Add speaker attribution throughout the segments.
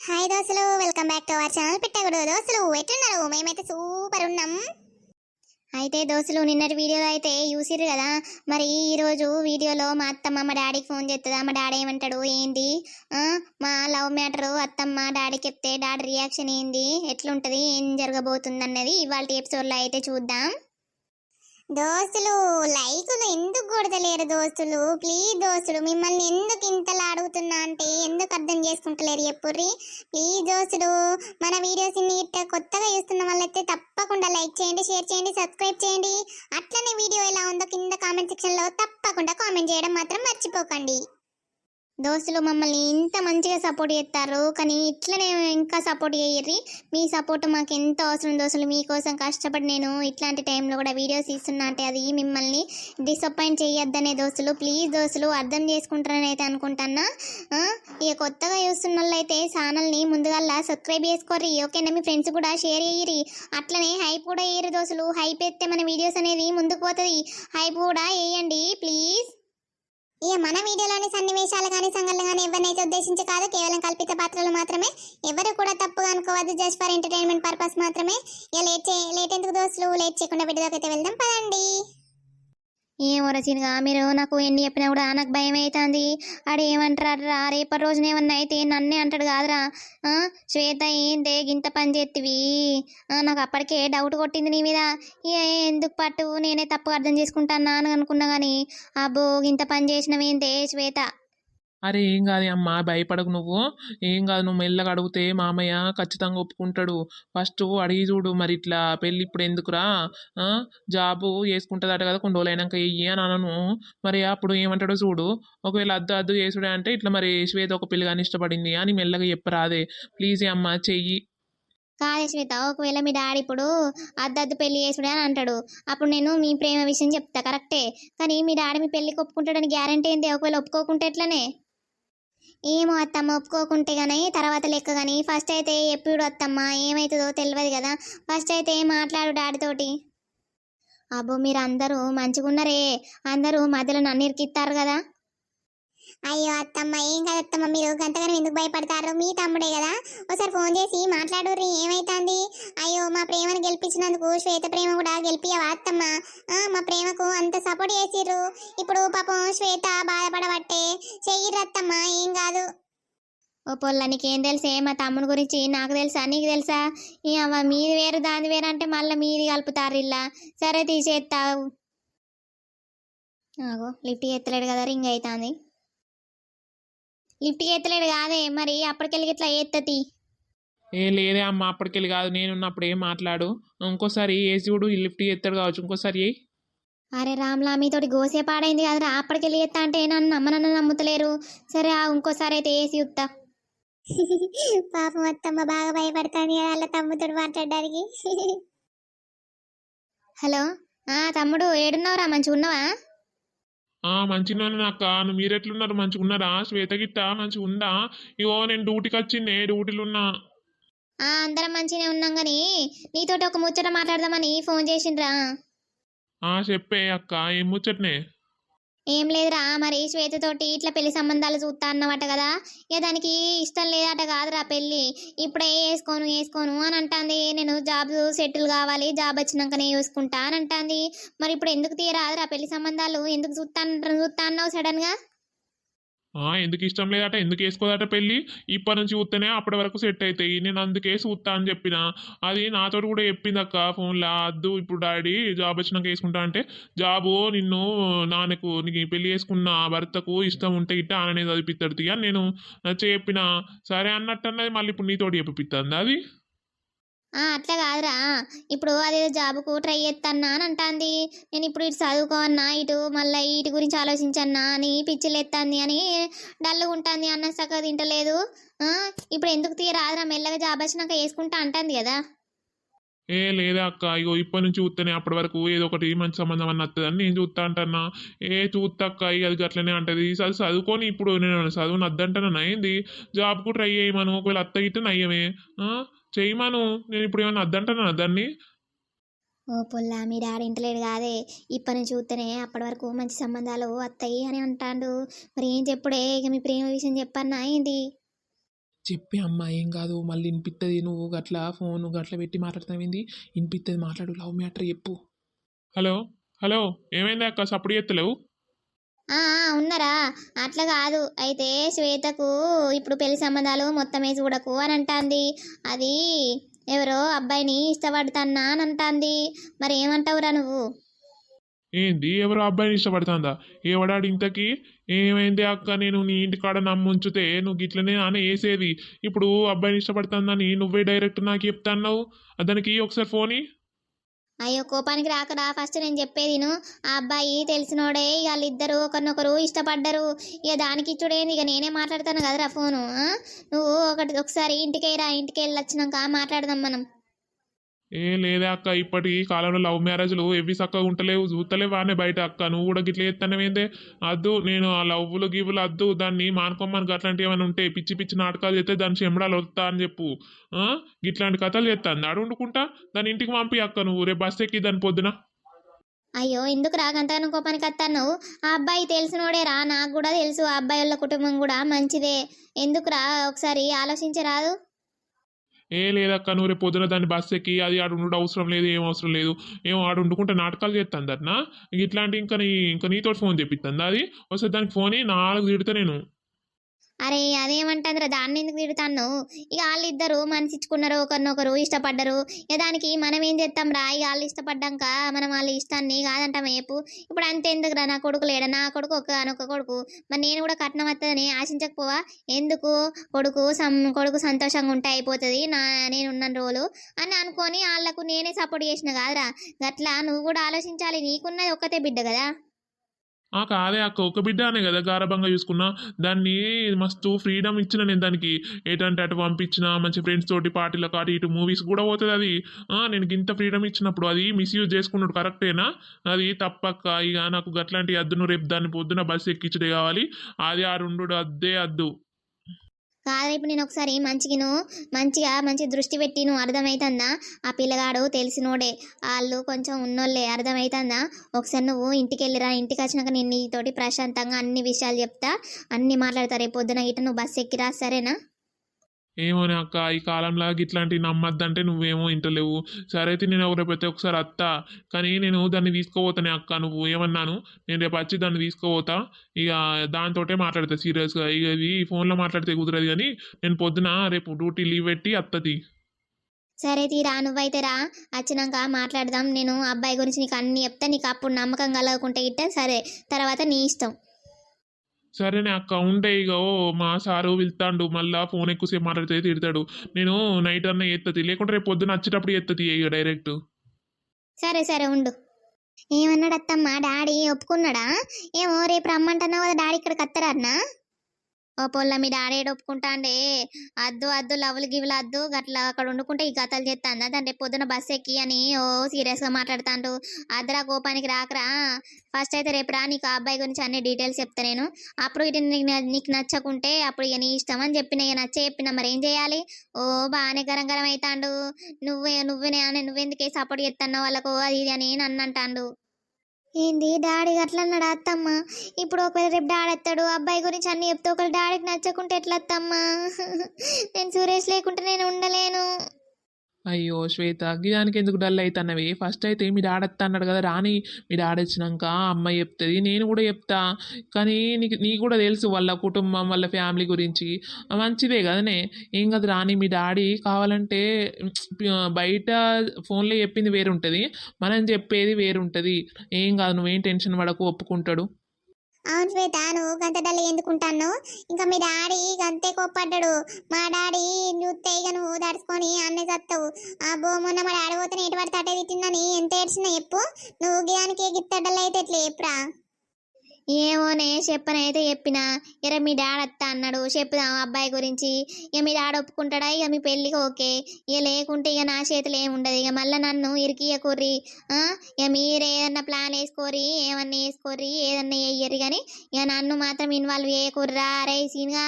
Speaker 1: Hi దోస్తులు welcome back to our channel పెట్టకూడదు దోస్తులు ఎట్టున్నారు మేమైతే సూపర్ ఉన్నాం. అయితే దోస్తులు నిన్నటి వీడియోలో అయితే చూసిర్రు కదా? మరి ఈరోజు వీడియోలో మా అత్తమ్మ మా డాడీకి ఫోన్ చేస్తుందా మా డాడీ ఏమంటాడు? ఏంది? మా లవ్ మ్యాటర్ అత్తమ్మ డాడీకి చెప్తే డాడీ రియాక్షన్ ఏంది? ఎట్లుంటుంది? ఏం జరగబోతుంది అన్నది ఇవాళ ఎపిసోడ్లో అయితే చూద్దాం. దోస్తులు లైకులు ఎందుకు కొడతలేరు దోస్తులు? ప్లీజ్ దోస్తులు మిమ్మల్ని ఎందుకు ఇంతలా అడుగుతున్నా అంటే ఎందుకు అర్థం చేసుకుంటలేరు ఎప్పుడు ప్లీజ్ దోస్తులు మన వీడియోస్ ఇన్ని ఇట్ట కొత్తగా చూస్తున్న వాళ్ళైతే తప్పకుండా లైక్ చేయండి షేర్ చేయండి సబ్స్క్రైబ్ చేయండి. అట్లనే వీడియో ఎలా ఉందో కింద కామెంట్ సెక్షన్లో తప్పకుండా కామెంట్ చేయడం మాత్రం మర్చిపోకండి. దోస్తులు మమ్మల్ని ఇంత మంచిగా సపోర్ట్ చేస్తారు. కానీ ఇట్లనే ఇంకా సపోర్ట్ చేయర్రి. మీ సపోర్ట్ మాకు ఎంతో అవసరం దోస్తులు? మీకోసం కష్టపడి నేను ఇట్లాంటి టైంలో కూడా వీడియోస్ ఇస్తున్నా అంటే అది మిమ్మల్ని డిసప్పాయింట్ చేయొద్దనే దోస్తులు. ప్లీజ్ దోస్తులు అర్థం చేసుకుంటారని అయితే అనుకుంటున్నా. ఇక కొత్తగా చూస్తున్న వాళ్ళు అయితే ఛానల్ని ముందుగా సబ్స్క్రైబ్ చేసుకోర్రి. ఓకేనా? మీ ఫ్రెండ్స్ కూడా షేర్ చేయరి అట్లనే హైప్ కూడా వేయరు దోస్తులు. హైప్ ఎత్తే మన వీడియోస్ అనేది ముందుకు పోతుంది. హైప్ కూడా వేయండి ప్లీజ్. ఇక మన వీడియోలోని సన్నివేశాలు కానీ సంఘటనలు కానీ ఎవరినైతే ఉద్దేశించి కాదు కేవలం కల్పిత పాత్రలు మాత్రమే. ఎవరు కూడా తప్పుగా అనుకోవద్దు జస్ట్ ఫర్ ఎంటర్టైన్మెంట్ పర్పస్ మాత్రమే. ఇక లేట్ చే లేట్ ఎందుకు దోస్తులు? లేట్ చేయకుండా వీడియోకి వెళ్దాం. పదండి. ఏమో రచనగా మీరు నాకు ఎన్ని చెప్పినా కూడా నాకు భయం అవుతుంది ఆడు ఏమంటారు? రేపటి రోజున ఏమన్నా అయితే నన్నే అంటాడు కాదురా. శ్వేత ఏందే? గింత పని చేతివి నాకు అప్పటికే డౌట్ కొట్టింది నీ మీద. ఏ ఎందుకు పట్టు? నేనే తప్పు అర్థం చేసుకుంటాను అని అనుకున్నా కానీ అబ్బో గింత పని చేసినవేందే శ్వేత?
Speaker 2: అరే ఏం కాదు అమ్మా భయపడకు నువ్వు. ఏం కాదు నువ్వు మెల్లగా అడిగితే మామయ్య ఖచ్చితంగా ఒప్పుకుంటాడు. ఫస్ట్ అడిగి చూడు మరి ఇట్లా పెళ్ళి ఇప్పుడు ఎందుకురా? జాబు వేసుకుంటుందట కదా కొన్ని రోజులైనాక ఇయ్యి వెయ్యి అని అనను. మరి అప్పుడు ఏమంటాడో చూడు. ఒకవేళ అద్దు అద్దు చేసుడే అంటే ఇట్లా మరి శ్వేత ఒక పిల్లగాని ఇష్టపడింది అని మెల్లగా చెప్పరాదే. ప్లీజ్ అమ్మా చెయ్యి.
Speaker 1: కాదే శ్వేత ఒకవేళ మీ డాడీ ఇప్పుడు అద్దద్దు పెళ్ళి చేసుడే అని అంటాడు. అప్పుడు నేను మీ ప్రేమ విషయం చెప్తా కరెక్టే? కానీ మీ డాడీ మీ పెళ్ళికి ఒప్పుకుంటాడని గ్యారంటీ ఏంది? ఒకవేళ ఒప్పుకోకుంటే ఎట్లనే? ఏమో అత్తమ్మ ఒప్పుకోకుంటే కానీ తర్వాత లెక్క కానీ ఫస్ట్ అయితే ఎప్పుడు అత్తమ్మ ఏమవుతుందో తెలియదు కదా. ఫస్ట్ అయితే మాట్లాడు డాడీతోటి అబ్బో మీరు అందరూ మంచిగున్నారే. అందరూ మధ్యలో నన్ను ఇరికిస్తారు కదా. అయ్యో అత్తమ్మ ఏం కాదు అత్తమ్మ మీరు గంతగానం ఎందుకు భయపడతారు? మీ తమ్ముడే కదా. ఒకసారి ఫోన్ చేసి మాట్లాడుర్రి ఏమైతుంది? అయ్యో మా ప్రేమను గెలిపించినందుకు శ్వేత ప్రేమ కూడా గెలిపియవా అత్తమ్మ? మా ప్రేమకు అంత సపోర్ట్ చేసిర్రు. ఇప్పుడు పాపం శ్వేత బాధపడబట్టే చెయ్యిర్రు అత్తమ్మ ఏం కాదు. ఓ పొల్ల నీకేం తెలుసే? మా తమ్ముని గురించి నాకు తెలుసా? నీకు తెలుసా? ఈ అమ్మ మీది వేరు దాని వేరు అంటే మళ్ళీ మీది కలుపుతారు ఇలా. సరే తీసేస్తావు ఆగో లిఫ్ట్ ఎత్తలేడు కదా రింగ్ అవుతుంది లిఫ్ట్ ఎత్తలేడు కాదే మరి అప్పటికెళ్ళి ఇట్లా ఎత్తతి
Speaker 2: ఏ లేదే అమ్మా అప్పటికెళ్ళి కాదు. నేనున్నప్పుడు ఏం మాట్లాడు? ఇంకోసారి ఏసి చూడు లిఫ్ట్ ఎత్తాడు కావచ్చు? ఇంకోసారి
Speaker 1: అరే రామ్లా మీతోటి గోసే పాడైంది కదరా. అప్పటికెళ్ళి ఎత్తా అంటే నన్ను నమ్మనన్న నమ్ముతలేరు. సరే ఆ ఇంకోసారి అయితే ఏసి ఉత్తా పాపం అత్తమ్మ బాగా భయపడతాను వాళ్ళ తమ్ముతోడు మాట్లాడడానికి. హలో? ఆ తమ్ముడు ఏడున్నావురా? మంచిగా ఉన్నావా
Speaker 2: ఆ మంచిగానే అక్క. నువ్వు మీరెట్లున్నారు? మంచిగా ఉన్నారా? శ్వేత గిట్ట మంచిగా ఉందా? ఇగో నేను డ్యూటీకి వచ్చిందే డ్యూటీలు ఉన్నా.
Speaker 1: ఆ అందరం మంచిగానే ఉన్నాం కానీ నీతోటి ఒక ముచ్చట మాట్లాడదామని ఫోన్ చేసిండ్రా.
Speaker 2: ఆ చెప్పే అక్క. ఏం ముచ్చట్నే?
Speaker 1: ఏం లేదురా మరి శ్వేతతోటి ఇట్లా పెళ్ళి సంబంధాలు చూస్తా అన్నమాట కదా. ఇక దానికి ఇష్టం లేదట కాదురా పెళ్ళి. ఇప్పుడే వేసుకోను వేసుకోను అని అంటాంది. నేను జాబ్ సెటిల్ కావాలి జాబ్ వచ్చినాకనే చూసుకుంటా అని అంటాంది. మరి ఇప్పుడు ఎందుకు తీయరాదురా పెళ్ళి సంబంధాలు? ఎందుకు చూస్తా చూస్తా అన్నావు
Speaker 2: సడన్గా? ఎందుకు ఇష్టం లేదట ఎందుకు వేసుకోదట పెళ్ళి? ఇప్పటి నుంచి చూస్తేనే అప్పటి వరకు సెట్ అవుతాయి నేను అందుకే ఉత్తా అని చెప్పిన. అది నాతో కూడా చెప్పింది అక్క ఫోన్లో. అద్దు ఇప్పుడు డాడీ జాబ్ వచ్చినాక వేసుకుంటా అంటే జాబు నిన్ను నాన్నకు నీకు పెళ్ళి చేసుకున్న భర్తకు ఇష్టం ఉంటే ఇట్ట ఆననే చదివిపిస్తాడు తీయ నేను నచ్చ చెప్పిన. సరే అన్నట్టు అన్నది మళ్ళీ ఇప్పుడు నీతోటి చెప్పిస్తుంది అది
Speaker 1: అట్లా కాదురా. ఇప్పుడు అదేదో జాబ్కు ట్రై చేస్తానా అని అంటాంది. నేను ఇప్పుడు ఇటు చదువుకోవన్నా ఇటు మళ్ళీ ఇటు గురించి ఆలోచించన్నా అని పిచ్చిలేస్తాంది అని డల్గా ఉంటుంది అన్న సక్క తింటలేదు ఇప్పుడు ఎందుకు తీయరాదురా మెల్లగా జాబ్ వచ్చినాక వేసుకుంటా అంటుంది కదా.
Speaker 2: ఏ లేదా అక్క? ఇగో ఇప్పటి నుంచి చూస్తేనే అప్పటి వరకు ఏదో ఒకటి మంచి సంబంధం అన్న వస్తుందని నేను చూస్తా అంటన్నా. ఏ చూస్తా అక్క? ఇక అది అట్లనే అంటది. అది చదువుకొని ఇప్పుడు నేను చదువుని అద్దంటాను అయింది జాబ్కు ట్రై చేయమను. ఒకవేళ అత్త గిట్ట నయ్యమే. చేయమను నేను ఇప్పుడు ఏమన్నా అద్దంటానా దాన్ని?
Speaker 1: ఓ పుల్ల మీ డాడీ ఇంటలేడు కాదే. ఇప్పటి నుంచి చూస్తేనే అప్పటి వరకు మంచి సంబంధాలు వస్తాయి అని అంటాడు. మరి ఏం చెప్పుడే? ఇక మీ ప్రేమ విషయం చెప్పన్నా ఏంది
Speaker 3: చెప్పే అమ్మ ఏం కాదు. మళ్ళీ వినిపిస్తుంది నువ్వు గట్ల ఫోన్ గట్ల పెట్టి మాట్లాడుతావింది వినిపిస్తుంది మాట్లాడు లవ్ మ్యాటర్ చెప్పు.
Speaker 2: హలో హలో ఏమైంది అక్క? సప్పుడు ఎత్తలేవు
Speaker 1: ఆ ఆ, ఉన్నారా? అట్లా కాదు. అయితే శ్వేతకు ఇప్పుడు పెళ్ళి సంబంధాలు మొత్తమే చూడకు అని అంటాంది. అది ఎవరో అబ్బాయిని ఇష్టపడుతున్నా అని అంటాంది. మరి ఏమంటావురా నువ్వు?
Speaker 2: ఏంది? ఎవరో అబ్బాయిని ఇష్టపడుతుందా? ఏవడాడు ఇంతకి? ఏమైంది అక్క? నేను నీ ఇంటికాడ నమ్ముంచితే నువ్వు గిట్లనే అని వేసేది. ఇప్పుడు అబ్బాయిని ఇష్టపడుతుందని నువ్వే డైరెక్ట్ నాకు చెప్తాన్నావు. దానికి ఒకసారి ఫోని
Speaker 1: అయ్యో కోపానికి రాకరా ఫస్ట్ నేను చెప్పేది ఆ అబ్బాయి తెలిసినోడే ఇక వాళ్ళిద్దరు ఒకరినొకరు ఇష్టపడ్డరు. ఇక దానికి ఇచ్చుడేంది ఇక నేనే మాట్లాడతాను కదరా ఫోను నువ్వు ఒకటి ఒకసారి ఇంటికి రా ఇంటికి వెళ్ళి వచ్చినాక మాట్లాడదాం మనం.
Speaker 2: ఏ లేదా అక్క ఇప్పటి కాలంలో లవ్ మ్యారేజ్లు ఎవి చక్కగా ఉంటలేవు చూస్తలేవు వానే బయట అక్క. నువ్వు కూడా గిట్ల చేస్తానవేందే అద్దు నేను ఆ లవ్వులు గివ్వులు అద్దు దాన్ని మానుకోమని అట్లాంటివి ఏమైనా ఉంటే పిచ్చి పిచ్చి నాటకాలు చేస్తే దాని చెమడాలు వస్తా అని చెప్పు. గిట్లాంటి కథలు చేస్తాను అడు వండుకుంటా దాని ఇంటికి పంపి అక్క నువ్వు రేపు బస్ ఎక్కి దాని పొద్దున.
Speaker 1: అయ్యో ఎందుకు రాకంతగానో కోపానికి వస్తాను ఆ అబ్బాయి తెలిసినోడే రా నాకు కూడా తెలుసు ఆ అబ్బాయి వాళ్ళ కుటుంబం కూడా మంచిదే. ఎందుకురా ఒకసారి ఆలోచించరాదు?
Speaker 2: ఏ లేదక్క నువ్వు రేపు పొద్దున దాన్ని బస్సు ఎక్కి అది ఆడు ఉండు అవసరం లేదు ఏం అవసరం లేదు. ఏమో ఆడు ఉండుకుంటే నాటకాలు చేస్తాను అట్నా ఇట్లాంటి ఇంకా నీ ఇంకా నీతో ఫోన్ తెప్పిస్తుంది అది? వస్తే దానికి ఫోన్ నాలుగు తిడతా నేను.
Speaker 1: అరే అదేమంటుందిరా? దాన్ని ఎందుకు తిడుతాను ఇక వాళ్ళిద్దరు మనసిచ్చుకున్నారు. ఒకరినొకరు ఇష్టపడ్డరు. ఇక దానికి మనం ఏం చేస్తాం రా ఇక వాళ్ళు ఇష్టపడ్డాక మనం వాళ్ళ ఇష్టాన్ని కాదంటాం ఏపు ఇప్పుడు అంతే ఎందుకురా? నా కొడుకు లేడా? నా కొడుకు ఒక అనొక కొడుకు. మరి నేను కూడా కట్నం వస్తుందని ఆశించకపోవా ఎందుకు? కొడుకు సం కొడుకు సంతోషంగా ఉంటే అయిపోతుంది. నా నేను ఉన్న రోజులు అని అనుకొని వాళ్ళకు నేనే సపోర్ట్ చేసిన కాదురా. గట్లా నువ్వు కూడా ఆలోచించాలి. నీకున్నది ఒక్కతే బిడ్డ కదా.
Speaker 2: ఆ కాదే అక్క ఒక బిడ్డ అనే కదా గారభంగా చూసుకున్నా. దాన్ని మస్తు ఫ్రీడమ్ ఇచ్చిన నేను దానికి. ఏటంటే అటు పంపించిన మంచి ఫ్రెండ్స్ తోటి పార్టీలకు అటు ఇటు మూవీస్ కూడా పోతుంది అది. నేను ఇంత ఫ్రీడమ్ ఇచ్చినప్పుడు అది మిస్యూజ్ చేసుకున్నాడు కరెక్టేనా అది తప్పక్క ఇక నాకు గట్లాంటి అద్దును రేపు దాన్ని పొద్దున బస్సు ఎక్కించడే కావాలి. అది ఆ రెండు అద్దే అద్దు.
Speaker 1: కాదు ఇప్పుడు నేను ఒకసారి మంచిగా మంచిగా మంచి దృష్టి పెట్టి నువ్వు అర్థమవుతుందా ఆ పిల్లగాడు తెలిసినోడే. వాళ్ళు కొంచెం ఉన్నోళ్ళే అర్థమవుతుందా ఒకసారి నువ్వు ఇంటికి వెళ్ళిరా ఇంటికి వచ్చినాక నేను నీతోటి ప్రశాంతంగా అన్ని విషయాలు చెప్తా అన్ని మాట్లాడతా. రేపు పొద్దున గిట్ట నువ్వు బస్సు ఎక్కిరా సరేనా?
Speaker 2: ఏమోనే అక్క ఈ కాలంలో ఇట్లాంటివి నమ్మద్దంటే నువ్వేమో ఇంటలేవు. సరే అయితే నేను రేపు అయితే ఒకసారి అత్తా. కానీ నేను దాన్ని తీసుకోపోతానే అక్క నువ్వు ఏమన్నాను? నేను రేపు వచ్చి దాన్ని తీసుకుపోతా. ఇక దాంతోటే మాట్లాడతా సీరియస్గా. ఇక ఇది ఫోన్లో మాట్లాడితే కుదరదు కానీ నేను పొద్దున రేపు డ్యూటీ లీవ్ పెట్టి అత్తది
Speaker 1: సరే తీరా నువ్వైతే రా. వచ్చినాక మాట్లాడదాం. నేను అబ్బాయి గురించి నీకు అన్ని చెప్తా. నీకు అప్పుడు నమ్మకం కలగకుంటే గిట్ట సరే. తర్వాత నీ ఇష్టం.
Speaker 2: సరేనే అక్క ఉంటే ఇక ఓ మా సారు వెళ్తాడు మళ్ళా ఫోన్ ఎక్కువసేపు మాట్లాడితే తిడతాడు. నేను నైట్ అన్న ఎత్తది లేకుంటే రేపు పొద్దున వచ్చేటప్పుడు ఎత్తది ఇక డైరెక్ట్.
Speaker 1: సరే సరే ఉండు. ఏమన్నాడు అత్తమ్మ డాడీ ఒప్పుకున్నాడా? ఏమో రేపు రమ్మంటున్నావు కదా డాడీ ఇక్కడికి వస్తారన్నా ఓ పొల్ల మీ డాడీ ఒప్పుకుంటాండే? అద్దు అద్దు లవ్లు గివ్లు అద్దు గట్లా అక్కడ వండుకుంటే ఈ కథలు చేస్తాను దాని రేపు పొద్దున బస్ ఎక్కి అని ఓ సీరియస్గా మాట్లాడుతాండు. అద్దరా కోపానికి రాకరా. ఫస్ట్ అయితే రేపు రా నీకు ఆ అబ్బాయి గురించి అన్ని డీటెయిల్స్ చెప్తా నేను. అప్పుడు ఇటు నీకు న- నీకు నచ్చకుంటే అప్పుడు ఇక నీ ఇష్టం అని చెప్పిన ఇక నచ్చ చెప్పిన మరి ఏం చేయాలి? ఓ బాగానే గరం గరం అవుతాండు నువ్వే నువ్వే నువ్వెందుకే సపోర్ట్ చేస్తాను వాళ్ళకు? అది ఇది అని నన్ను అంటాండు. ఏంది డాడీ అట్లా అన్నాడు? అత్తమ్మ ఇప్పుడు ఒకవేళ రేపు డాడీ వస్తాడు అబ్బాయి గురించి అన్ని చెప్తే ఒకవేళ డాడీకి నచ్చకుంటే ఎట్లా అత్తమ్మ? నేను సురేష్ లేకుంటే నేను ఉండలేను.
Speaker 3: అయ్యో శ్వేత గిదానికి ఎందుకు డల్ అవుతున్నవి ఫస్ట్ అయితే మీ డాడీ అన్నాడు కదా రాని మీ డాడీ వచ్చినాక అమ్మాయి చెప్తుంది నేను కూడా చెప్తా. కానీ నీకు నీకు కూడా తెలుసు వాళ్ళ కుటుంబం వాళ్ళ ఫ్యామిలీ గురించి. మంచిదే కదనే? ఏం కాదు రాని మీ డాడీ కావాలంటే బయట ఫోన్లో చెప్పింది వేరు ఉంటుంది మనం చెప్పేది వేరు ఉంటుంది ఏం కాదు నువ్వేం టెన్షన్ పడకు ఒప్పుకుంటాడు.
Speaker 1: అవును శ్వేత నువ్వు గంత డల్ ఎందుకుంటాను ఇంకా మీ డాడీ గంతే కోప్పడ్డాడు. మా డాడీ చూస్తే ఇక నువ్వు దడుచుకొని అన్నీ చస్తావు ఆ బో మొన్న మా డాడీ పోతే నేటి పడితే అట్టే తిట్టిందని ఎంత ఏడ్చినా చెప్పు. నువ్వు గిదానికి గిత్త అయితే ఎట్లా చెప్పురా? ఏమోనే చెప్పనైతే చెప్పిన. ఇర మీ డాడీ అత్త అన్నాడు. చెప్పుదాం అబ్బాయి గురించి. ఇక మీ డాడీ ఒప్పుకుంటాడా? ఇక మీ పెళ్ళికి ఓకే. ఇక లేకుంటే ఇక నా చేతిలో ఏముండదు ఇక మళ్ళీ నన్ను ఇరికియకుర్రి ఇక మీరు ఏదన్నా ప్లాన్ వేసుకోరి ఏమన్నా వేసుకోర్రి. ఏదన్నా వేయరు కానీ ఇక నన్ను మాత్రం ఇన్వాల్వ్ చేయకుర్రా. అరే సీన్గా.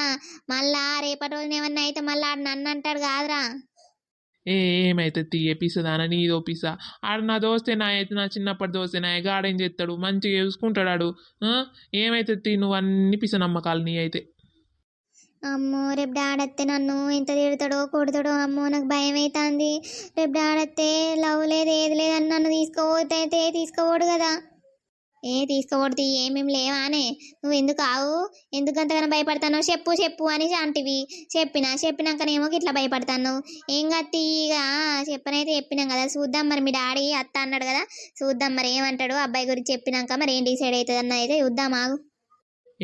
Speaker 1: మళ్ళా రేపటి రోజున ఏమన్నా అయితే మళ్ళీ నన్ను అంటాడు కాదురా.
Speaker 3: ఏ ఏమైతే తీయ పిసదానా నీదో పిస ఆడు నా దోస్తే నా అయితే నా చిన్నప్పటి దోస్తే నా గాడేం చేస్తాడు? మంచిగా చూసుకుంటాడు ఆడు. ఆ? తీ నువ్వు అన్ని పిస నమ్మకాలు నీ అయితే.
Speaker 1: అమ్మో రేపు డాడత్తే నన్ను ఎంత తిడతాడో కొడతాడో? అమ్మో నాకు భయం అవుతుంది. రేపు డాడత్తే లవ్ లేదు ఏది లేదని నన్ను తీసుకోపోతే తీసుకోపోడు కదా. ఏ తీసుకోకూడదు ఏమేం లేవానే నువ్వు ఎందుకు ఆవు ఎందుకు అంతగానో భయపడతానో చెప్పు చెప్పు అని అంటివి చెప్పినా చెప్పినాకనేమో ఇట్లా భయపడతాను. ఏం కత్తి ఇక చెప్పనైతే చెప్పినాం కదా. చూద్దాం మరి మీ డాడీ అత్త అన్నాడు కదా. చూద్దాం మరి ఏమంటాడు అబ్బాయి గురించి చెప్పినాక మరి ఏం డిసైడ్ అవుతుంది అన్న అయితే చూద్దాం ఆగు.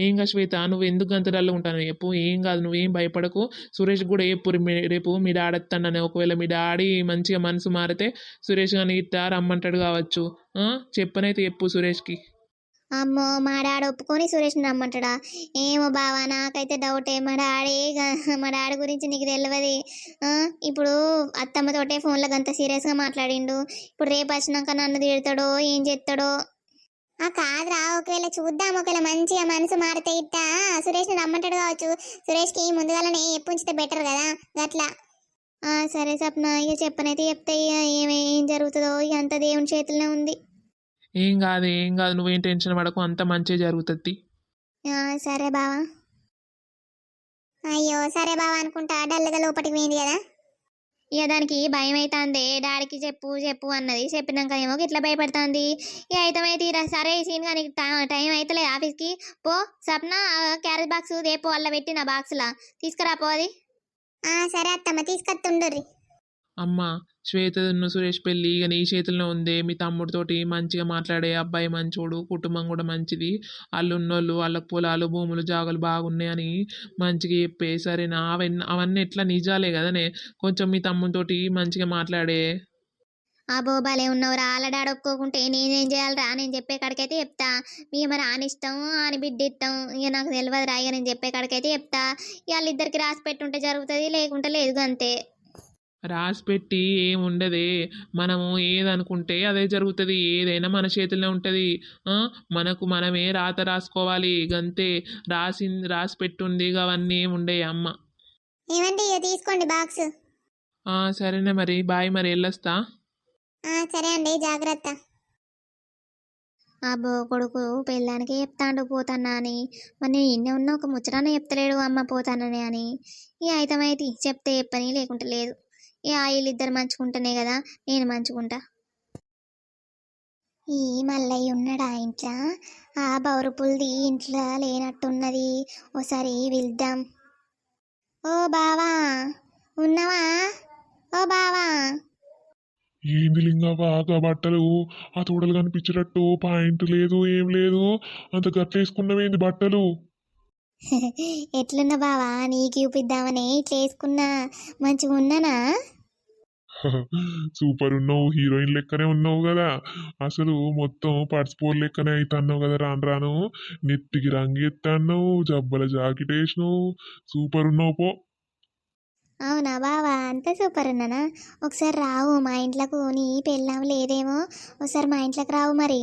Speaker 3: ఏం కాదు శ్వేత నువ్వు ఎందుకు అంత ఉంటాను చెప్పు. ఏం కాదు నువ్వేం భయపడకు. సురేష్ కూడా చెప్పు రేపు మీ డాడీ వస్తానని. ఒకవేళ మీ డాడీ మంచిగా మనసు మారితే సురేష్ కానీ ఇట్లా రమ్మంటాడు కావచ్చు. చెప్పనైతే చెప్పు సురేష్కి.
Speaker 1: అమ్మో మా డాడీ ఒప్పుకొని సురేష్ని రమ్మంటాడా? ఏమో బావా నాకైతే డౌటే మా డాడీ మా డాడీ గురించి నీకు తెలియదు ఇప్పుడు అత్తమ్మతోటే ఫోన్లో అంత సీరియస్గా మాట్లాడిండు. ఇప్పుడు రేపు వచ్చినాక నన్ను తిడతాడో ఏం చేస్తాడో? ఆ కాదురా ఒకవేళ చూద్దాం ఒకవేళ మంచిగా మనసు మారితే ఇట్టా. సురేష్ని రమ్మంటాడు కావచ్చు. సురేష్కి ముందుగానే ఎప్పుంచితే బెటర్ కదా గట్లా. ఆ, సరే సప్న ఇక చెప్పనైతే చెప్తే ఏమే ఏం జరుగుతుందో ఇక అంత దేవుని చేతిలోనే ఉంది.
Speaker 3: ఏం కాదు ఏం కాదు నువ్వేం టెన్షన్ పడకు అంత మంచిగా జరుగుతుంది.
Speaker 1: ఆ, సరే బావా. అయ్యో సరే బావా అనుకుంటా డల్గా లోపలికి పోయింది కదా. ఇక దానికి భయం అవుతుంది డాడీకి చెప్పు చెప్పు అన్నది. చెప్పినాక ఏమో ఇట్లా భయపడుతుంది. ఇక అయితే తీరా సరే సీన్ కానీ టైం అవుతలే ఆఫీస్కి. పో సప్న క్యారేజ్ బాక్స్ రేపు వల్ల పెట్టిన బాక్స్లా. తీసుకురా పో అది. సరే అత్తమ్మ తీసుకొస్తుండ్రి
Speaker 3: అమ్మ శ్వేతను సురేష్ పెళ్ళి ఇక నీ చేతిలో ఉంది. మీ తమ్ముడితోటి మంచిగా మాట్లాడే అబ్బాయి మంచోడు కుటుంబం కూడా మంచిది. వాళ్ళు ఉన్నోళ్ళు వాళ్ళకి పొలాలు భూములు జాగాలు బాగున్నాయని మంచిగా చెప్పే. సరేనా? అవన్నీ అవన్నీ ఎట్లా నిజాలే కదనే? కొంచెం మీ తమ్ముడితోటి మంచిగా మాట్లాడే.
Speaker 1: ఆ బోబాలే ఉన్నవరా. వాళ్ళ ఒప్పుకోకుంటే నేనేం చేయాలరా? నేను చెప్పే కాడికైతే చెప్తా. మీ మరి ఆనిష్టం ఆని బిడ్డ ఇష్టం ఇక నాకు తెలియదురా ఇక నేను చెప్పే కాడికైతే చెప్తా. ఇక వాళ్ళిద్దరికి రాసి పెట్టుంటే జరుగుతుంది లేకుంటే లేదు అంతే
Speaker 3: రాసి పెట్టి ఏం ఉండదే మనము ఏదనుకుంటే అదే జరుగుతుంది. ఏదైనా మన చేతుల్లో ఉంటుంది. మనకు మనమే రాత రాసుకోవాలి. గంతే. రాసి రాసి పెట్టుంది అవన్నీ ఉండయి అమ్మ.
Speaker 1: ఏమండి తీసుకోండి బాక్స్.
Speaker 3: సరేనే మరి. బాయ్ మరి. వెళ్ళొస్తా
Speaker 1: సరే అండి. జాగ్రత్త. అబ్బో కొడుకు పెళ్ళానికి చెప్తాండు పోతానా అని. మరి నేను ఇన్నే ఉన్న ఒక ముచ్చటానే చెప్తలేడు అమ్మ పోతానని అని. ఇక అయితమైతే చెప్తే చెప్పని లేకుంటే లేదు. ఇక ఇద్దరు మంచుకుంటేనే కదా నేను మంచుకుంటా. ఈ మల్లయ్య ఉన్నాడా ఇంట్లో? ఆ బౌరుపుల్ది ఇంట్లో లేనట్టున్నది. ఓసారి వెళ్దాం. ఓ బావా ఉన్నావా? ఓ బావా.
Speaker 4: ఏంది లింగవ్వ బట్టలు? ఆ తోడలు కనిపించేటట్టు పాయింట్ లేదు ఏం లేదు. అంత గట్లేసుకున్నవేంది బట్టలు?
Speaker 1: ఎట్లున్నా బావా నీకు చూపిద్దామని ఇట్లా వేసుకున్నా మంచిగా ఉన్నానా?
Speaker 4: సూపర్ ఉన్నావు హీరోయిన్ లెక్కనే ఉన్నావు కదా. అసలు మొత్తం పర్స్పోర్ లెక్కనే అవుతున్నావు కదా రాను రాను. నెత్తికి రంగు ఎత్తన్నావు జబ్బల జాకెట్ వేసినావు. సూపర్ ఉన్నావు పో.
Speaker 1: అవునా బావా అంత సూపర్ ఉన్నానా? ఒకసారి రావు మా ఇంట్లోకి నీ పెళ్ళాం లేదేమో. ఒకసారి మా ఇంట్లోకి రావు మరి.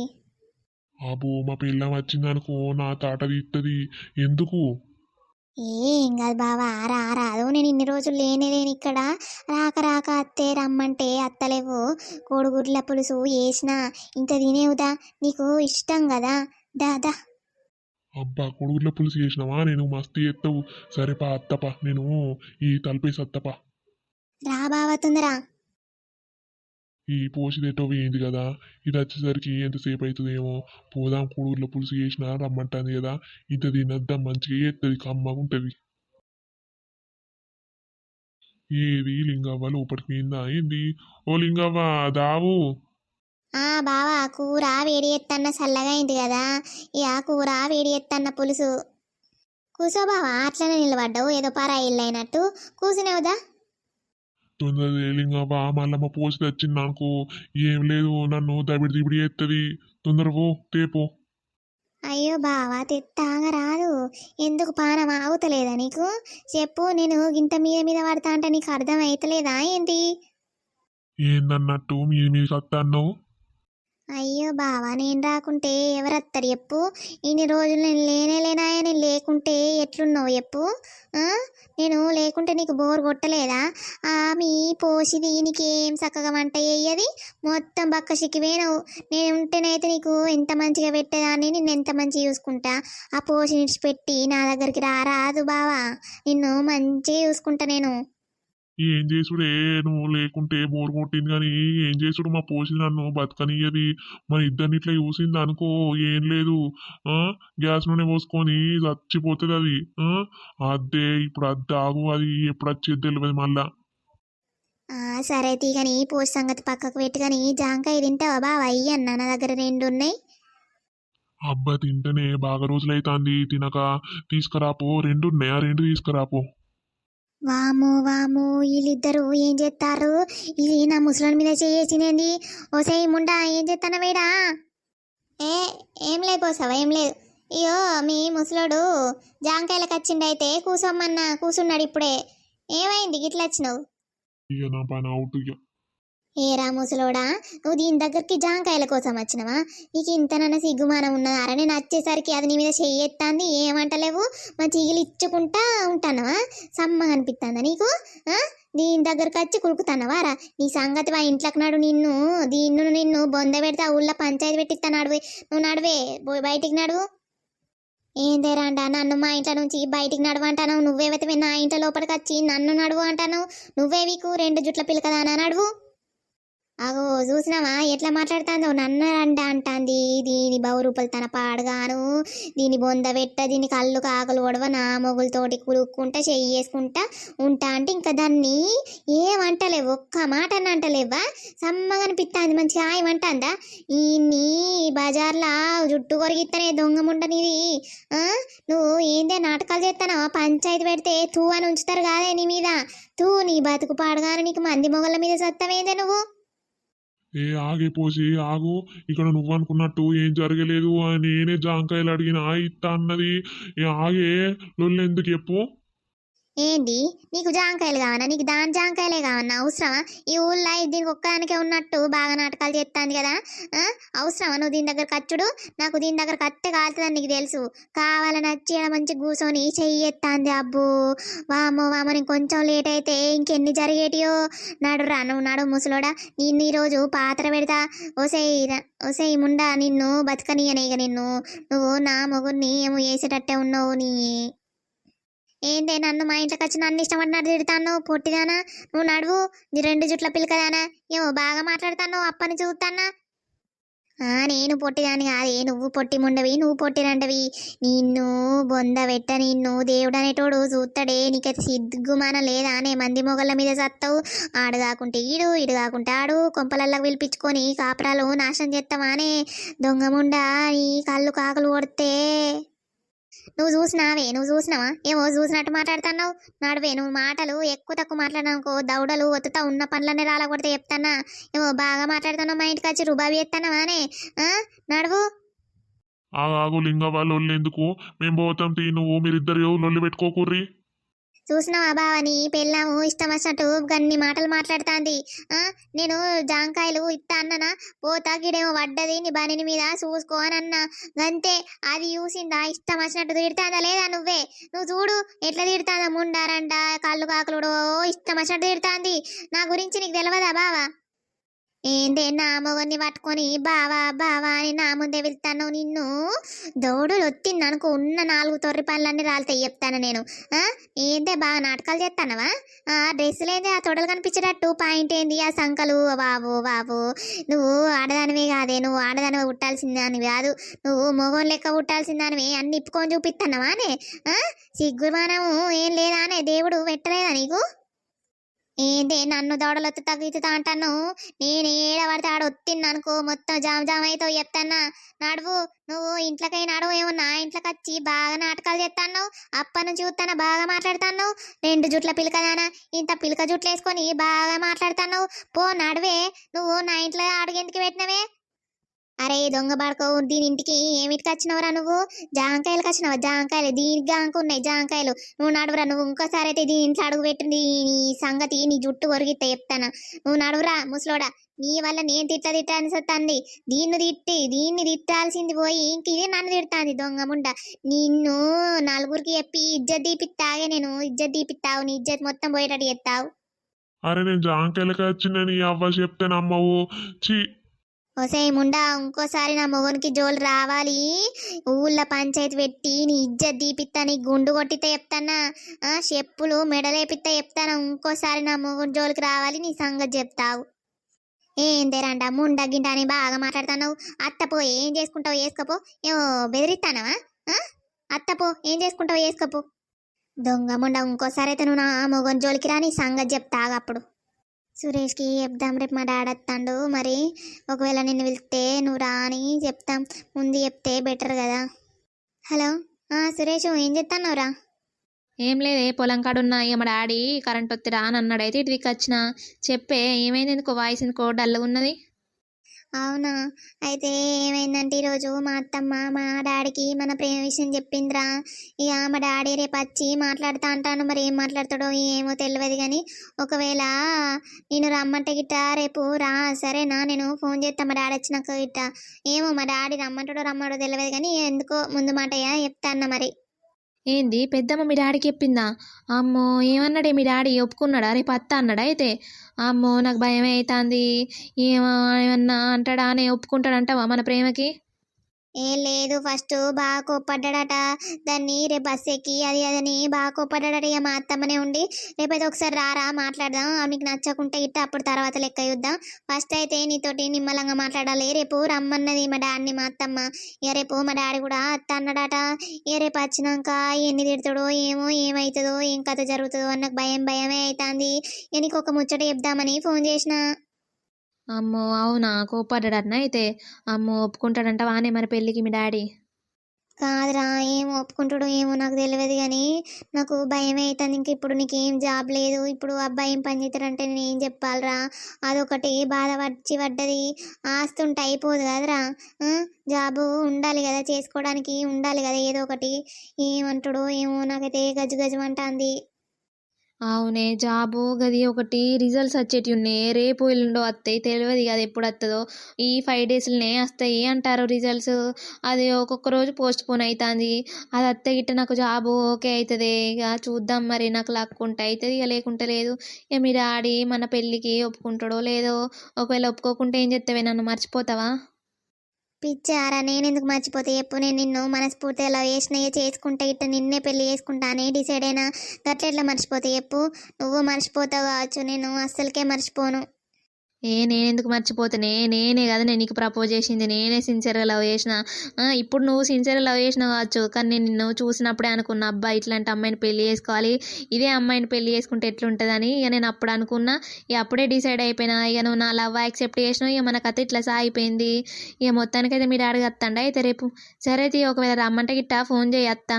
Speaker 4: అబ్బో మా పిల్లం వచ్చిందనుకో నా తాట తీస్తుంది ఎందుకు?
Speaker 1: ఏం కాదు బావా రా రాదు నేను ఇన్ని రోజులు లేనే లేని ఇక్కడ. రాక రాక అత్తే రమ్మంటే అత్తలేవు. కోడిగుడ్ల పులుసు వేసిన ఇంత తినేవుదా? నీకు ఇష్టం కదా? దా దా.
Speaker 4: అబ్బా కొడుగుల పులుసు చేసినావా నేను మస్తు ఎత్తవు సరే పా అత్తపా నేను ఈ తలపేసి అత్తపా
Speaker 1: రా బావా తొందరా
Speaker 4: ఈ పోసిదేటో ఏంది కదా? ఇది వచ్చేసరికి ఎంతసేపు అవుతుందేమో పోదాం కూడూరులో పులుసు చేసినా రమ్మంటుంది కదా? ఇంత తినద్దాం? మంచిగా ఎత్తది కమ్మగా ఉంటుంది. ఏది? లింగవ్వ లోపలికి పోయిందా? ఏంది? ఓ లింగవ్వ దావు!
Speaker 1: ఆ బావా కూర వేడి ఎత్తన్న చల్లగా అయింది కదా? ఇక కూర వేడి ఎత్తన్న పులుసు. కూసో బావా అట్లనే నిలబడ్డావు ఏదో పరాయి ఇల్లు అయినట్టు. కూసునేవుదా?
Speaker 4: తొందర లింగవ్వ మళ్ళమ్మ పోసి తెచ్చింది అనుకో ఏం లేదు నన్ను దబిడి దిబిడి ఎత్తది తొందర పో తేపో
Speaker 1: అయ్యో బావా తిట్టాగా రాదు. ఎందుకు పానం ఆగుతలేదా నీకు? చెప్పు నేను గింత మీద మీద పడతా అంటే నీకు అర్థం అవుతలేదా ఏంటి?
Speaker 4: ఏందన్నట్టు మీ మీ సత్తా అన్నావు
Speaker 1: అయ్యో బావా నేను రాకుంటే ఎవరత్తారు చెప్పు ఇన్ని రోజులు నేను లేనే లేనాయా నేను లేకుంటే ఎట్లున్నావు చెప్పు నేను లేకుంటే నీకు బోర్ కొట్టలేదా? ఆ మీ పోసిది నీకేం చక్కగా వంట వేయది మొత్తం బక్క సిక్కిపోయినావు నేను ఉంటేనైతే నీకు ఎంత మంచిగా పెట్టేదాన్ని నిన్ను ఎంత మంచిగా చూసుకుంటా? ఆ పోసి పెట్టి నా దగ్గరికి రారాదు బావా. నిన్ను మంచిగా చూసుకుంటా నేను.
Speaker 4: ఏం చేసుడే? నువ్వు లేకుంటే బోర్ కొట్టింది కానీ ఏం చేసుడు? మా పోసి నన్ను బతకనియ్యది. మన ఇద్దరిని ఇట్లా చూసింది అనుకో ఏం లేదు. ఆ? గ్యాస్ నూనె పోసుకొని చచ్చిపోతుంది అది. అద్దే ఇప్పుడు అద్దె ఆగు అది ఎప్పుడు వచ్చేది తెలియదు మళ్ళా.
Speaker 1: సరే తీగని పోసి సంగతి పక్కకు పెట్టి కానీ జాంకాయ తింటావా బావా? అన్న నా దగ్గర రెండు ఉన్నాయి
Speaker 4: అబ్బా తింటేనే బాగా రోజులైతాంది. తినక తీసుకురాపో రెండు ఉన్నాయా రెండు తీసుకురాపో.
Speaker 1: వాము వాము వీళ్ళిద్దరు ఏం చేస్తారు? ఇది నా ముసలోని మీద చేసింది ఓసే ముండా ఏం చేస్తాను వేడా? ఏ ఏం లేపోసావా పోసావా ఏం లేదు. అయ్యో మీ ముసలోడు జాంకాయలకు వచ్చిండైతే కూసోమన్నా కూసున్నాడు ఇప్పుడే. ఏమైంది గిట్ల వచ్చినావు?
Speaker 4: ఇక నా పని అవుట్ ఇక
Speaker 1: ఏ ముసలోడా నువ్వు దీని దగ్గరికి జాంకాయల కోసం వచ్చినవా? నీకు ఇంతనన్న సిగ్గుమానం ఉన్నదారా నేను వచ్చేసరికి అది నీ మీద చెయ్యెత్తాంది ఏమంటలేవు? మా చీగిలు ఇచ్చుకుంటా ఉంటానవా? సమ్మగా అనిపిస్తుందా నీకు? దీని దగ్గరకు వచ్చి కురుకుతానవా? రా నీ సంగతి వా ఇంట్లోకి నాడు నిన్ను దీన్ను నిన్ను బొంద పెడితే ఆ ఊళ్ళో పంచాయతీ పెట్టిస్తా నడువే. నువ్వు నడువే పోయి బయటికి నడువు ఏందేరాండా నన్ను మా ఇంట్లో నుంచి బయటికి నడవంటాను నువ్వే వెతవి నా ఇంట్లో లోపలికి వచ్చి నన్ను నడువు అంటాను నువ్వే వీకు రెండు జుట్ల పిలకదానా నడువు? అగో చూసినావా? ఎట్లా మాట్లాడుతుందో? నన్ను అంట అంటాంది. దీని బౌరూపలు తన పాడగాను. దీని బొంద పెట్ట దీని కళ్ళు కాకులు ఒడవ నా మొగులతోటి కురుక్కుంటా చెయ్యి వేసుకుంటా ఉంటా అంటే ఇంకా దాన్ని ఏమంటలేవు ఒక్క మాట అని అంటలేవా? సమ్మగా అనిపిస్తుంది మంచిగా ఏమంటాందా ఈ బజార్లా జుట్టు కొరిగిత్తనే దొంగముండనిది నువ్వు ఏందే నాటకాలు చేస్తానవా పంచాయతీ పెడితే తూ అని ఉంచుతారు కాదే నీ మీద. తూ నీ బతుకు పాడగాను నీకు మంది మొగల మీద సత్తమేందే నువ్వు?
Speaker 4: ఏ ఆగే పోసి ఆగు ఇక్కడ నువ్వు అనుకున్నట్టు ఏం జరగలేదు అని నేనే జాంకాయలు అడిగిన ఇత్త అన్నది. ఏ ఆగే లొల్లు ఎందుకు చెప్పు.
Speaker 1: ఏంది? నీకు జాంకాయలు కావనా? నీకు దాని జాంకాయలే కావన్నా? అవసరమా? ఈ ఊళ్ళో దీనికి ఒక్కదానికే ఉన్నట్టు బాగా నాటకాలు చేస్తాంది కదా? అవసరమా? నువ్వు దీని దగ్గర కచ్చుడు నాకు దీని దగ్గర కత్తే కాలుతుందని నీకు తెలుసు. కావాలని వచ్చి మంచి కూర్చొని చెయ్యి ఎత్తాంది. అబ్బో! వామో వామో నీకు కొంచెం లేట్ అయితే ఇంకెన్ని జరిగేటియో? నడురా నువ్వు నడు ముసలోడా. నిన్ను ఈరోజు పాత్ర పెడతా. ఓసేయ్ ర- ముండా నిన్ను బతకనీయనే ఇక నిన్ను. నువ్వు నా మొగుడిని ఏమో వేసేటట్టే ఉన్నావు నీ. ఏందే నన్ను మా ఇంట్లోకి వచ్చి నన్ను ఇష్టపడినట్టు తిడతాను పొట్టిదానా? నువ్వు నడువు నీ రెండు జుట్ల పిల్లకదానా ఏమో బాగా మాట్లాడతాను అప్పని చూస్తానా ఆ నేను పొట్టిదాని కాదే. నువ్వు పొట్టి ముండవి నువ్వు పొట్టినంటవి నిన్ను బొంద పెట్ట నిన్ను దేవుడు అనేటోడు చూస్తాడే నీకైతే సిగ్గుమానం లేదా అనే మంది మొగళ్ళ మీద చత్తావు ఆడు కాకుంటే ఈడు ఈడు కాకుంటే ఆడు. కొంపలల్లకు పిలిపించుకొని కాపురాలు నాశనం చేస్తామానే దొంగముండా నీ కళ్ళు కాకులు కొడితే. నువ్వు చూసినావే నువ్వు చూసినావా? ఏమో చూసినట్టు మాట్లాడుతున్నావు. నడువే నువ్వు మాటలు ఎక్కువ తక్కువ మాట్లాడినాకో దౌడలు ఒత్తుతా ఉన్న పనులన్నీ రాలకూడదు చెప్తానా ఏమో బాగా మాట్లాడుతున్నావు మా ఇంటికి వచ్చి రుబాబీ ఎత్తానవానే ఆ? నడువు?
Speaker 4: ఆగు లింగ వాళ్ళు ఎందుకు? మేము పోతాం తీ నువ్వు మీరిద్దరు లొల్లి పెట్టుకోకూర్రీ
Speaker 1: చూసినావా బావని? పెళ్ళాము ఇష్టం వచ్చినట్టు గన్ని మాటలు మాట్లాడుతాంది. ఆ? నేను జాంకాయలు ఇత్తా అన్ననా? పోతా గిడేమో పడ్డది నీ బనిని మీద చూసుకో అని అన్నా. గంతే అది చూసిందా? ఇష్టం వచ్చినట్టు తిడతాందా లేదా నువ్వే? నువ్వు చూడు ఎట్లా తిడతాందా ముండారంట కళ్ళు కాకులుడు ఇష్టం వచ్చినట్టు తిడతాంది. నా గురించి నీకు తెలియదా బావా? ఏందే నా మొగన్ని పట్టుకొని బావా బావా అని నా ముందే వెళ్తాను నిన్ను? దౌడులు వచ్చింది అనుకో ఉన్న నాలుగు తొర్రి పనులన్నీ రాలితే చెప్తాను నేను. ఏందే బాగా నాటకాలు చేస్తానవా ఆ డ్రెస్సులేదే ఆ తొడలు కనిపించేటట్టు? పాయింట్ ఏంది? ఆ సంకలు? బాబు బాబు నువ్వు ఆడదానివే కాదే నువ్వు ఆడదానివి పుట్టాల్సిన దానివి కాదు. నువ్వు మొగం లెక్క పుట్టాల్సిన దానివి అన్ని ఇప్పుకొని చూపిస్తున్నావానే ఆ? సిగ్గుమానము ఏం లేదానే దేవుడు పెట్టలేదా నీకు? ఏందే నన్ను దౌడలొత్తు తగ్గుతా అంటాను? నేను ఏడపడితే ఆడ ఒత్తిన్ననుకో అనుకో మొత్తం జామ్ జామ్ అయితే చెప్తానా నడువు నువ్వు ఇంట్లోకై నడువు ఏమో నా ఇంట్లోకి వచ్చి బాగా నాటకాలు చేస్తాను అప్ప నుంచి చూస్తాను బాగా మాట్లాడుతాను రెండు జుట్ల పిలకదానా ఇంత పిలక జుట్లు వేసుకొని బాగా మాట్లాడుతాను పో నడువే నువ్వు నా ఇంట్లో అడుగెందుకు పెట్టినవే? అరే దొంగ బాడుకో దీని ఇంటికి ఏమిటికి వచ్చినవరా నువ్వు? జాంకాయలకు వచ్చినావా జాంకాయలు దీనికి గాంకు ఉన్నాయి జాంకాయలు. నువ్వు నడువురా నువ్వు ఇంకోసారి అయితే దీని ఇంట్లో అడుగు పెట్టింది నీ సంగతి నీ జుట్టు కొరిగితే చెప్తాను. నువ్వు నడువురా ముసలోడా. నీ వల్ల నేను తిట్ట తిట్టాల్సి వస్తుంది దీన్ని తిట్టి దీన్ని తిట్టాల్సింది పోయి ఇంక ఇది నన్ను తిడతాంది దొంగ ముండ. నిన్ను నలుగురికి చెప్పి ఇజ్జత్ తీపిత్తాగే నేను. ఇజ్జత్ తీపిస్తావు నీ ఇజ్జత్ మొత్తం పోయేటట్టు చెప్తావు
Speaker 4: అరే నేను జాంకాయలకి వచ్చిన నీ అవ్వ చెప్తాను అమ్మవు చీ
Speaker 1: ఒసే ముండా ఇంకోసారి నా మొగనికి జోలు రావాలి. ఊళ్ళో పంచాయతీ పెట్టి నీ ఇజ్జత్ దీపిత్తా నీ గుండు కొట్టితే చెప్తానా? చెప్పులు మెడలేపిత్తా చెప్తానా? ఇంకోసారి నా మొగని జోలికి రావాలి నీ సంగతి చెప్తావు. ఏం ముండా ముండ గింట అని బాగా మాట్లాడుతున్నావు. అత్తపో ఏం చేసుకుంటావు వేసుకోపో ఏమో బెదిరిస్తానవా అత్తపో ఏం చేసుకుంటావు వేసుకోపో దొంగ ముండా ఇంకోసారి అయితే నువ్వు నా మొగని జోలికి రా నీ సంగతి చెప్తాగా అప్పుడు. సురేష్కి చెప్దాం రేపు మా డాడీ వస్తాడు. మరి ఒకవేళ నిన్ను పిలిస్తే నువ్వు రా అని చెప్తాం. ముందు చెప్తే బెటర్ కదా. హలో? సురేష్ ఏం చేస్తున్నావురా?
Speaker 5: ఏం లేదే పొలం కాడున్నా ఇక మా డాడీ కరెంట్ వత్తిరా అని అన్నాడు అయితే ఇటుకి వచ్చిన. చెప్పే ఏమైంది? ఎందుకో? వాయిస్ ఎందుకో డల్గా ఉన్నది.
Speaker 1: అవునా? అయితే ఏమైందంటే ఈరోజు మా అత్తమ్మ మా డాడీకి మన ప్రేమ విషయం చెప్పిందిరా. ఇక మా డాడీ రేపు వచ్చి మాట్లాడుతా అంటాను. మరి ఏం మాట్లాడతాడో ఏమో తెలియదు కానీ ఒకవేళ నేను రమ్మంటే గిట్ట రేపు రా సరేనా? నేను ఫోన్ చేస్తా మా డాడీ వచ్చినాక గిట్ట. ఏమో మా డాడీ రమ్మంటాడో రమ్మాడో తెలియదు కానీ ఎందుకో ముందు మాటయ్యా చెప్తా అన్న మరి.
Speaker 5: ఏంది? పెద్దమ్మ మీ డాడీకి చెప్పిందా? అమ్మో ఏమన్నాడే మీ డాడీ? ఒప్పుకున్నాడా? రేపు అత్త అన్నాడా అయితే? అమ్మో నాకు భయం అవుతుంది ఏమో ఏమన్నా అంటాడా అని ఒప్పుకుంటాడంటావా మన ప్రేమకి?
Speaker 1: ఏం లేదు ఫస్ట్ బాగా కోప్పడ్డాడట. దాన్ని రేపు బస్ ఎక్కి అది అదని బాగా కోప్పడ్డాడట. ఇక మా అత్తమ్మనే ఉండి రేపైతే ఒకసారి రారా మాట్లాడదాం. ఆ నీకు నచ్చకుంటే ఇట్ట అప్పుడు తర్వాత లెక్క చూద్దాం. ఫస్ట్ అయితే నీతోటి నిమ్మలంగా మాట్లాడాలి. రేపు రమ్మన్నది మా డాడీని మా అత్తమ్మ. ఇక రేపు మా డాడీ కూడా అత్త అన్నాడట. ఇక రేపు వచ్చినాక ఎన్ని తిడతాడో ఏమో ఏమవుతుందో ఏం కథ జరుగుతుందో అన్న నాకు భయం భయమే అవుతుంది ఇక నీకు ఒక ముచ్చట చెప్దామని ఫోన్ చేసిన.
Speaker 5: అమ్మో అవునా? కోపడ్డాడన్నా అయితే. అమ్మో ఒప్పుకుంటాడంట వానే మన పెళ్ళికి మీ డాడీ.
Speaker 1: కాదురా ఏం ఒప్పుకుంటాడో ఏమో నాకు తెలియదు కానీ నాకు భయం అవుతుంది ఇంక ఇప్పుడు నీకేం జాబ్ లేదు. ఇప్పుడు అబ్బాయి ఏం పని చేస్తాడంటే నేను ఏం చెప్పాలిరా? అదొకటి బాధ వచ్చి పడ్డది. ఆస్తి ఉంటే అయిపోదు కదరా? జాబు ఉండాలి కదా చేసుకోవడానికి ఉండాలి కదా ఏదో ఒకటి. ఏమంటాడో ఏమో నాకైతే గజు అంటుంది
Speaker 5: అవునే జాబు గది ఒకటి రిజల్ట్స్ వచ్చేటి ఉన్నాయి. రేపు ఎల్లుండో వస్తాయి. తెలియదు కదా ఎప్పుడు వస్తుందో ఈ ఫైవ్ డేస్లోనే వస్తాయి అంటారు రిజల్ట్స్. అది ఒక్కొక్క రోజు పోస్ట్ పోన్ అవుతుంది అది వస్తే గిట్ట నాకు జాబు ఓకే అవుతుంది ఇక చూద్దాం మరి. నాకు లక్ ఉంటే అవుతుంది ఇక లేకుంటే లేదు. ఇక మీ డాడీ మన పెళ్ళికి ఒప్పుకుంటాడో లేదో ఒకవేళ ఒప్పుకోకుంటే ఏం చెప్తావే నన్ను మర్చిపోతావా?
Speaker 1: పిచ్చారా నేను ఎందుకు మర్చిపోతే? చెప్పు నేను నిన్ను మనస్ఫూర్తిగా లవ్ చేసినయ్యే చేసుకుంటే ఇట్ట నిన్నే పెళ్ళి చేసుకుంటానే డిసైడ్ అయినా గట్ల ఎట్లా మర్చిపోతే? చెప్పు నువ్వు మర్చిపోతావు కావచ్చు నేను అస్సలకే మర్చిపోను.
Speaker 5: ఏ నేనెందుకు మర్చిపోతానే నేనే కదా నేను నీకు ప్రపోజ్ చేసింది. నేనే సిన్సియర్గా లవ్ చేసిన. ఇప్పుడు నువ్వు సిన్సియర్గా లవ్ చేసిన కావచ్చు. కానీ నేను నిన్ను చూసినప్పుడే అనుకున్న అబ్బా ఇట్లాంటి అమ్మాయిని పెళ్ళి చేసుకోవాలి. ఇదే అమ్మాయిని పెళ్ళి చేసుకుంటే ఎట్లుంటుందని ఇక నేను అప్పుడు అనుకున్నా. ఇక అప్పుడే డిసైడ్ అయిపోయినా. ఇక నువ్వు నా లవ్ యాక్సెప్ట్ చేసినావు. ఇక మన కథ ఇట్లా సాగిపోయింది. ఇక మొత్తానికైతే మీ డాడీ వస్తాండ అయితే రేపు? సరే తీ ఒకవేళ రమ్మంటే గిట్ట ఫోన్ చేయి అత్త.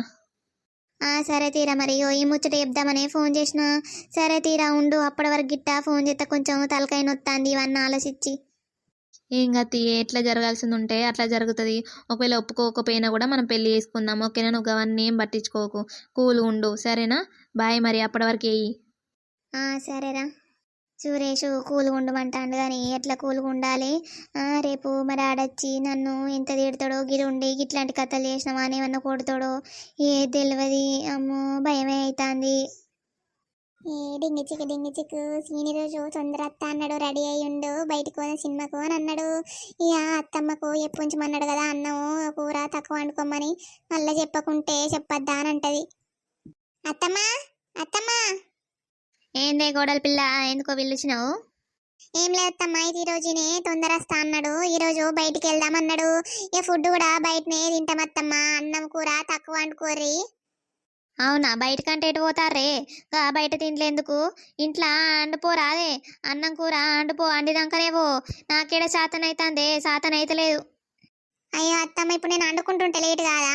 Speaker 1: సరే తీరా మరి. ఈ ముచ్చట చెప్దామని ఫోన్ చేసిన. సరే తీరా ఉండు అప్పటి వరకు గిట్ట ఫోన్ చేస్తే కొంచెం తలకాయ నొత్తాంది ఇవన్నీ ఆలోచించి.
Speaker 5: ఏం గతి? ఎట్లా జరగాల్సింది ఉంటే అట్లా జరుగుతుంది. ఒకవేళ ఒప్పుకోకపోయినా కూడా మనం పెళ్ళి చేసుకుందాం. ఓకేనా? నువ్వు అవన్నీ ఏం పట్టించుకోకు. కూల్ ఉండు. సరేనా? బాయ్ మరి అప్పటి వరకు వేయి
Speaker 1: సరేరా. సురేషు కూల్గా ఉండమంటాడు కానీ ఎట్లా కూలుగా ఉండాలి? రేపు మరి ఆడొచ్చి నన్ను ఎంత తిడతాడో గిరుండి ఇట్లాంటి కథలు చేసినామా అని ఏమన్నా కొడతాడో? ఏ తెలియదు అమ్మో భయమే అవుతుంది ఏ డింగి చిక్కు డింగి చిక్కు సీని రోజు తొందర అత్త అన్నాడు రెడీ అయ్యి ఉండు బయటకు పోయిన సినిమాకు అని అన్నాడు. ఇక అత్తమ్మకు ఎప్పుంచమన్నాడు కదా అన్నము కూర తక్కువ వండుకోమని మళ్ళీ చెప్పకుంటే చెప్పొద్దా అని అంటది. అత్తమ్మ అత్తమ్మ! ఏందే గోడల పిల్ల? ఎందుకో పిలిచినావు ఏం లేదమ్మా ఇది ఈ రోజునే తొందర వస్తా అన్నాడు. ఈ రోజు బయటికి వెళ్దాం అన్నాడు. ఇక ఫుడ్ కూడా బయటనే తింటామత్తమ్మా అన్నం కూర తక్కువ వండుకోర్రి. అవునా? బయటకంటే ఎటు పోతారే గా బయట తింట్లేందుకు ఇంట్లో అండిపోరాదే అన్నం కూర అండిపో అండిదాకనే పో. నాకేడ శాతం అవుతుంది శాతం అయితలేదు అయ్యో అత్తమ్మ ఇప్పుడు నేను అండుకుంటుంటే లేట్ కాదా?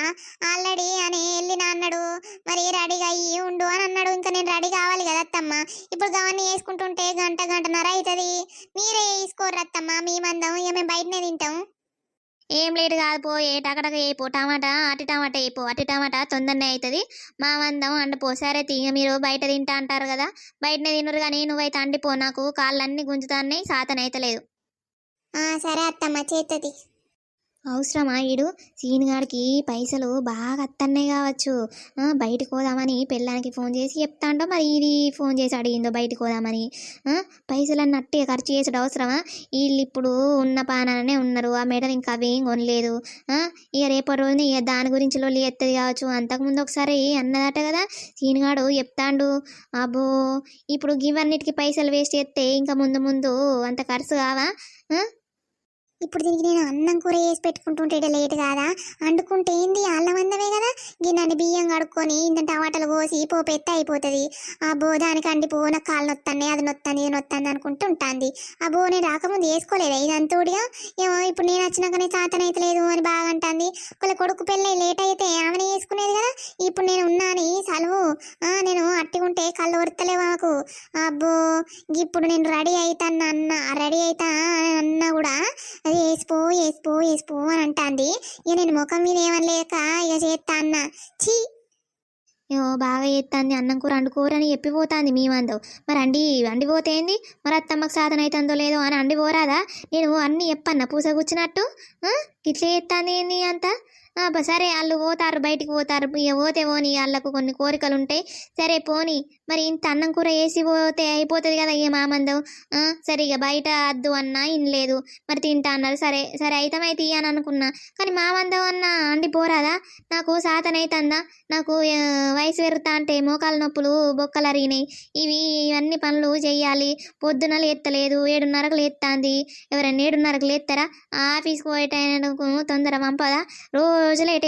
Speaker 1: ఆల్రెడీ అని వెళ్ళిన అన్నాడు మరి రెడీగా అయ్యి ఉండు అని అన్నాడు. ఇంకా నేను రెడీ కావాలి కదా అత్తమ్మ. ఇప్పుడు గవన్నీ వేసుకుంటుంటే గంట గంటన్నర అవుతుంది. మీరే వేసుకోర్రు అత్తమ్మ మీ మందం. ఇక మేము బయటనే తింటాం. ఏం లేట్ కాదు పో ఏ టకటక వేయిపో టమాటా అట్టి టమాటా వేయిపో అట్టి టమాటా తొందరనే అవుతుంది. మా మందం అండిపో. సరే తీగ మీరు బయట తింటా అంటారు కదా. బయటనే తినరు కానీ నువ్వైతే అండిపో నాకు. కాళ్ళన్నీ గుంజుతాన్ని సాతనైతలేదు. సరే అత్తమ్మ చేతుంది అవసరమా ఈడు? సీనుగాడికి పైసలు బాగా అత్తన్నే కావచ్చు. బయటకు బయటికి పోదామని పెళ్ళానికి ఫోన్ చేసి చెప్తాండో మరి ఇది ఫోన్ చేసి అడిగిందో బయటకు పోదామని? పైసలన్నీ అట్టే ఖర్చు చేసుడు అవసరమా? వీళ్ళు ఇప్పుడు ఉన్న పానానే ఉన్నారు. ఆ మేడం ఇంకా అవేం కొనలేదు. ఇక రేపటి రోజున ఇక దాని గురించి లొల్లి ఎత్తది కావచ్చు. అంతకుముందు ఒకసారి అన్నదట కదా సీనుగాడు చెప్తాండు. అబ్బో ఇప్పుడు గివన్నిటికి పైసలు వేస్ట్ చేస్తే ఇంకా ముందు ముందు అంత ఖర్చు కావా? ఇప్పుడు దీనికి నేను అన్నం కూర వేసి పెట్టుకుంటుంటే లేట్ కాదా? వండుకుంటే ఏంది? అల్లం అందమే కదా. గిన్నెని బియ్యం కడుక్కొని ఇంత టమాటాలు కోసి పోపెత్తే అయిపోతుంది. ఆ బో దానికి అండిపో నాకు కాళ్ళు నొత్తాన్ని అది నొత్తాంది ఇది నొత్తాంది అనుకుంటూ ఉంటుంది. ఆ బో నేను రాకముందు వేసుకోలేదా ఇదంతూడిగా ఏమో ఇప్పుడు నేను వచ్చినాకనే చాతనైతే లేదు అని బాగా అంటుంది. ఒకళ్ళ కొడుకు పెళ్ళి లేట్ అయితే ఆమెనే వేసుకునేది కదా. ఇప్పుడు నేను ఉన్నాని సలువు. నేను అట్టిగుంటే కళ్ళు ఒరతలేవు మాకు అబ్బో ఇప్పుడు నేను రెడీ అవుతాను అన్న రెడీ అవుతా అని అన్నా కూడా అది వేసిపో వేసిపో వేసిపో అని అంటాంది. ఇక నేను ముఖం మీద ఏమనలేక ఇక చేస్తా అన్న. ఛీ! ఏమో బాగా చేస్తాంది అన్నం కూర అండుకోరు అని చెప్పిపోతాంది మీ మరి అండి వండిపోతే ఏంది? మరి అత్తమ్మకు సాధన అవుతుందో లేదో అని అండిపోరాదా? నేను అన్ని చెప్పన్న పూస కూర్చున్నట్టు? ఇట్లా చేస్తాంది ఏంది అంతా? సరే వాళ్ళు పోతారు బయటికి పోతారు ఇక పోతే పోని వాళ్ళకు కొన్ని కోరికలు ఉంటాయి సరే పోని. మరి ఇంత అన్నం కూర వేసి పోతే అయిపోతుంది కదా ఇక మా సరిగా సరే ఇక బయట అద్దు అన్నా ఇన్లేదు. మరి తింటా అన్నారు. సరే సరే అయితమైతే అని అనుకున్నా. కానీ మా అన్నా అండి పోరాదా? నాకు సాతనైతుందా? నాకు వయసు పెరుగుతా అంటే మోకాలు నొప్పులు బొక్కలు అరిగినాయి ఇవి ఇవన్నీ పనులు చేయాలి పొద్దున లేత్తలేదు ఏడున్నరకు లేత్తాంది. ఎవరైనా ఏడున్నరకు లేస్తారా ఆఫీస్కి పోయేటకు తొందర పంపదా? రోజు లేట్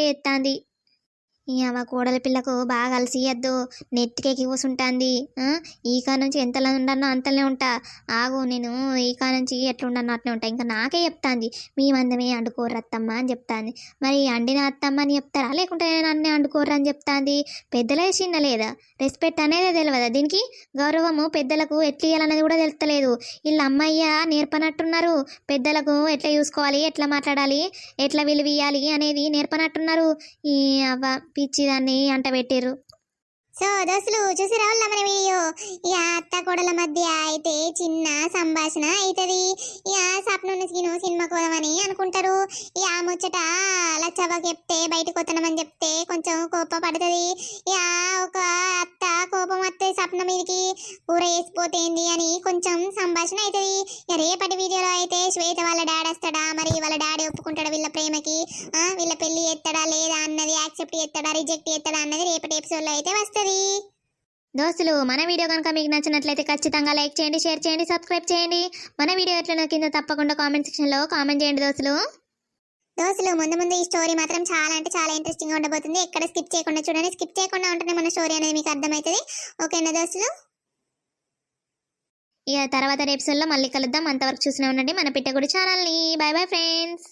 Speaker 1: ఈ ఇక కోడలి పిల్లకు బాగా అలసియద్దు. నెత్తికెక్కి కూసుంటుంది ఆ? ఈ కా నుంచి ఎంతలో ఉండనో అంతలే ఉంటా. ఆగు నేను ఈ కా నుంచి ఎట్లా అట్లే ఉంటా. ఇంకా నాకే చెప్తాంది. మీ మందమే అండుకోరు అత్తమ్మ అని చెప్తాంది. మరి అండిన అత్తమ్మ అని చెప్తారా? లేకుంటే నన్నే అండుకోరు అని చెప్తాంది. పెద్దలే చిన్న లేదా? రెస్పెక్ట్ అనేది తెలియదా దీనికి? గౌరవము పెద్దలకు ఎట్లా ఇవ్వాలనేది కూడా తెలుస్తలేదు వీళ్ళ అమ్మయ్య నేర్పనట్టున్నారు. పెద్దలకు ఎట్లా చూసుకోవాలి ఎట్లా మాట్లాడాలి ఎట్లా విలువ ఇవ్వాలి అనేది నేర్పనట్టున్నారు. ఈ అవ్వ పిచ్చిదాన్ని అంట పెట్టిర్రు. సో దోస్తులు చూసి వాళ్ళ మన వీడియో? ఇక అత్త కోడల మధ్య అయితే చిన్న సంభాషణ అవుతుంది ఇక సప్నం సీను సినిమా పోదామని అనుకుంటారు. ఇక ఆ ముచ్చట లచ్చవ్వకి చెప్తే బయటకు వస్తున్నామని చెప్తే కొంచెం కోపం పడుతుంది. ఇక ఒక అత్త కోపం వస్తే సప్న మీదకి కూర వేసిపోతేంది అని కొంచెం సంభాషణ అవుతుంది ఇక రేపటి వీడియోలో అయితే శ్వేత వాళ్ళ డాడీ వస్తాడా? మరి వాళ్ళ డాడీ ఒప్పుకుంటాడా వీళ్ళ ప్రేమకి? వీళ్ళ పెళ్ళి ఎత్తడా లేదా అన్నది యాక్సెప్ట్ చేస్తాడా? రిజెక్ట్ చేస్తాడా అన్నది రేపటి ఎపిసోడ్లో అయితే వస్తుంది. దోస్తులు మన వీడియో కనుక మీకు నచ్చినట్లయితే ఖచ్చితంగా లైక్ చేయండి షేర్ చేయండి సబ్స్క్రైబ్ చేయండి. మన వీడియో ఎట్లనో కింద తప్పకుండా కామెంట్ సెక్షన్లో కామెంట్ చేయండి దోస్తులు. దోస్తులు ముందు ముందు ఈ స్టోరీ మాత్రం చాలా అంటే చాలా ఇంట్రెస్టింగ్ ఉండబోతుంది. ఎక్కడ స్కిప్ చేయకుండా చూడండి. స్కిప్ చేయకుండా ఉంటేనే మన స్టోరీ అనేది మీకు అర్థమవుతుంది. ఓకేనా దోస్తులు? ఇక తర్వాత ఎపిసోడ్లో మళ్ళీ కలుద్దాం. అంతవరకు చూస్తూనే ఉండండి. మన పిట్టగుడి ఛానల్ని బాయ్ బాయ్ ఫ్రెండ్స్